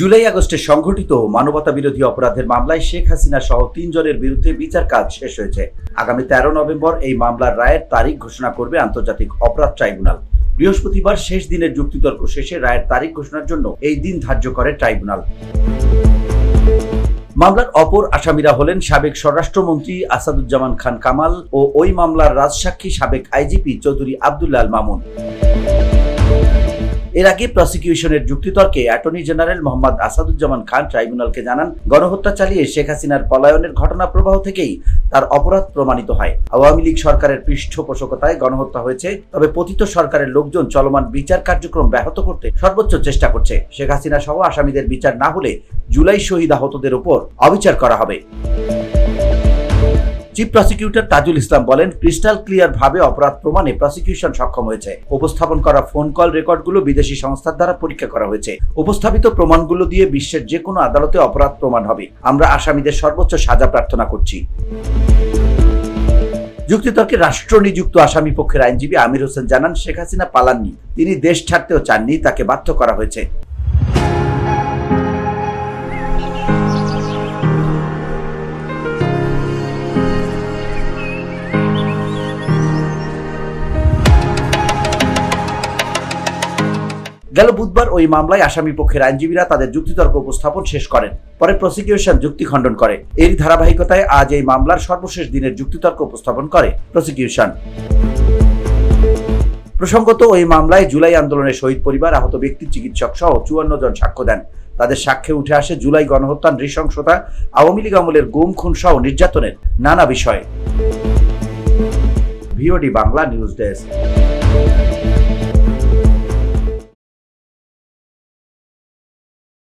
জুলাই আগস্টে সংঘটিত মানবতা বিরোধী অপরাধের মামলায় শেখ হাসিনা সহ তিনজনের বিরুদ্ধে বিচার কাজ শেষ হয়েছে। আগামী তেরো নভেম্বর এই মামলার রায়ের তারিখ ঘোষণা করবে আন্তর্জাতিক অপরাধ ট্রাইব্যুনাল। বৃহস্পতিবার শেষ দিনের যুক্তিতর্ক শেষে রায়ের তারিখ ঘোষণার জন্য এই দিন ধার্য করে ট্রাইব্যুনাল। মামলার অপর আসামিরা হলেন সাবেক স্বরাষ্ট্রমন্ত্রী আসাদুজ্জামান খান কামাল ও ওই মামলার রাজসাক্ষী সাবেক আইজিপি চৌধুরী আবদুল্লাল মামুন। এর আগে প্রসিকিউশনের যুক্তিতর্কে অ্যাটর্নি জেনারেল মোহাম্মদ আসাদুজ্জামান খান ট্রাইব্যুনালকে জানান, গণহত্যা চালিয়ে শেখ হাসিনার পলায়নের ঘটনা প্রবাহ থেকেই তার অপরাধ প্রমাণিত হয়। আওয়ামী লীগ সরকারের পৃষ্ঠপোষকতায় গণহত্যা হয়েছে, তবে পতিত সরকারের লোকজন চলমান বিচার কার্যক্রম ব্যাহত করতে সর্বোচ্চ চেষ্টা করছে। শেখ হাসিনা সহ আসামিদের বিচার না হলে জুলাই শহীদ আহতদের উপর অবিচার করা হবে। চিফ প্রসিকিউটর তাজুল ইসলাম বলেন ক্রিস্টাল ক্লিয়ার ভাবে অপরাধ প্রমাণে প্রসিকিউশন সক্ষম হয়েছে। উপস্থাপন করা ফোন কল রেকর্ডগুলো বিদেশি সংস্থার দ্বারা পরীক্ষা করা হয়েছে। উপস্থাপিত প্রমাণগুলো দিয়ে বিশ্বের যে কোনো আদালতে অপরাধ প্রমাণ হবে। আমরা আসামিদের সর্বোচ্চ সাজা প্রার্থনা করছি। যুক্তিতর্কে রাষ্ট্র নিযুক্ত আসামি পক্ষের আইনজীবী আমির হোসেন জানান, শেখ হাসিনা পালাননি। তিনি দেশ ছাড়তেও চাননি, তাকে বাধ্য করা হয়েছে। গেল বুধবার ওই মামলায় আসামি পক্ষের আইনজীবীরা তাদের যুক্তিতর্ক উপস্থাপন শেষ করেন, পরে প্রসিকিউশন যুক্তি খণ্ডন করে। এরই ধারাবাহিকতায় আজ এই মামলার সর্বশেষ দিনের যুক্তিতর্ক উপস্থাপন করে প্রসিকিউশন প্রসঙ্গত, ওই মামলায় জুলাই আন্দোলনের শহীদ পরিবার, আহত ব্যক্তির চিকিৎসক সহ চুয়ান্ন জন সাক্ষ্য দেন। তাদের সাক্ষ্যে উঠে আসে জুলাই গণহত্যা নৃশংসতা, আওয়ামী লীগ আমলের গুম, খুন সহ নির্যাতনের নানা বিষয়ে। VOD Bangla news desk.